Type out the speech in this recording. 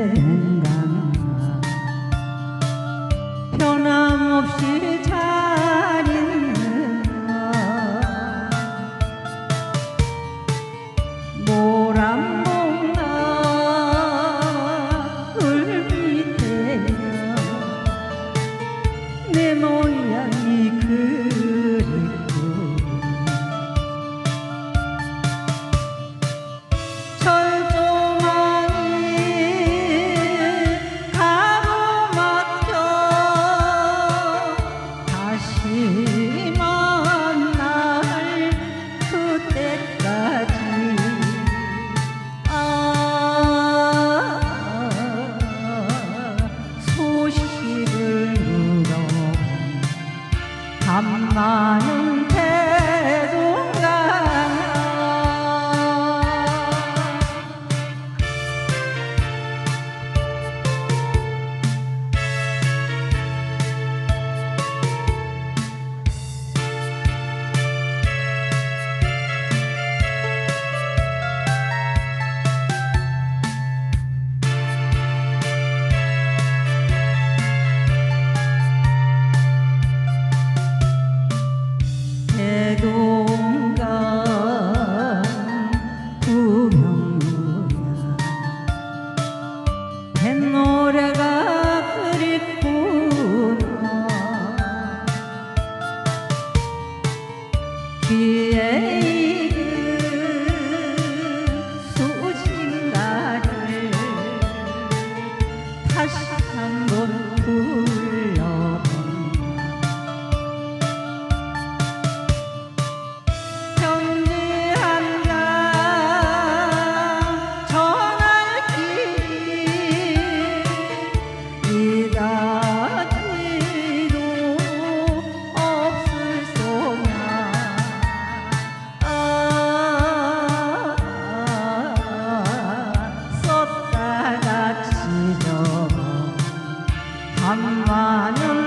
Yeah. i time. 동강 구명로야. 뱃노래가 그립구나. Hamanul